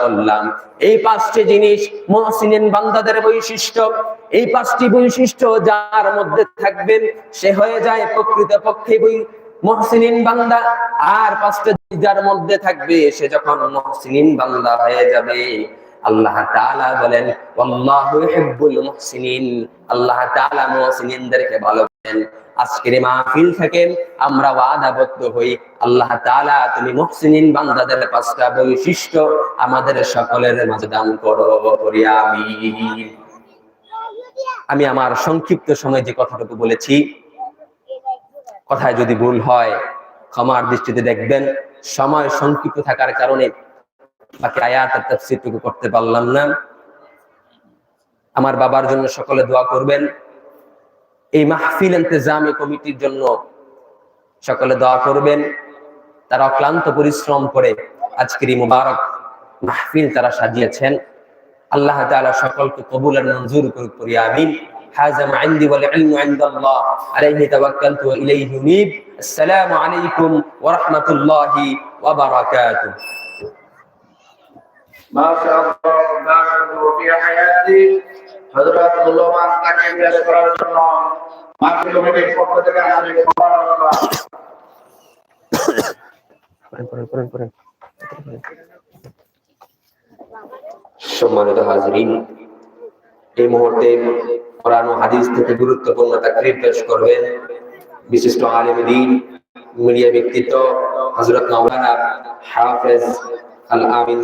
করলাম। এই পাঁচটি জিনিস বান্দাদের বৈশিষ্ট্য। এই পাঁচটি বৈশিষ্ট্য যার মধ্যে থাকবেন, সে হয়ে যায় প্রকৃত পক্ষে বান্দা। আর পাঁচটা যার মধ্যে থাকবে, সে যখন মহসিনিন বান্দা হয়ে যাবে। আল্লাহ বলেন আল্লাহু তাআলা ভালোবাসেন আজকের মাহফিল থেকে আমরা ওয়াদাবদ্ধ হই। আল্লাহ তুমি মুহসিনিন বান্দাদের পাঁচটা বৈশিষ্ট্য আমাদের সকলের মাঝে দান করো আমি আমার সংক্ষিপ্ত সময় যে কথাটুকু বলেছি, কথায় যদি ভুল হয়, ক্ষমার দৃষ্টিতে দেখবেন, সময় সংক্ষিপ্ত থাকার কারণে বাকি আয়াত তাফসীরটুকু করতে পারলাম না। আমার বাবার জন্য সকলে দোয়া করবেন। এই মাহফিল ইন্তজামি কমিটির জন্য সকলে দোয়া করবেন তারা অক্লান্ত পরিশ্রম করে আজকের এই মুবারক মাহফিল তারা সাজিয়েছেন আল্লাহ তাআলা সকলকে কবুল আর মঞ্জুর করুক করি আমিন هذا ما عندي والعلم عند الله عليه توكلت وإليه أنيب السلام عليكم ورحمة الله وبركاته ما شاء الله بارك الله في حياتي হযরত মুল্লামান তাকে পেশ করার জন্য মাহফিল কমিটির পক্ষ থেকে আন্তরিক মোবারকবাদ পড়েন, পড়েন, পড়েন, পড়েন। সম্মানিত হাজরিন এই মুহূর্তে কোরআন ও হাদিস থেকে গুরুত্বপূর্ণ তাকরির পেশ করবেন বিশিষ্ট আলেম দিন মিডিয়া ব্যক্তিত্ব হযরত মাওলানা হাফেজ আল আমিন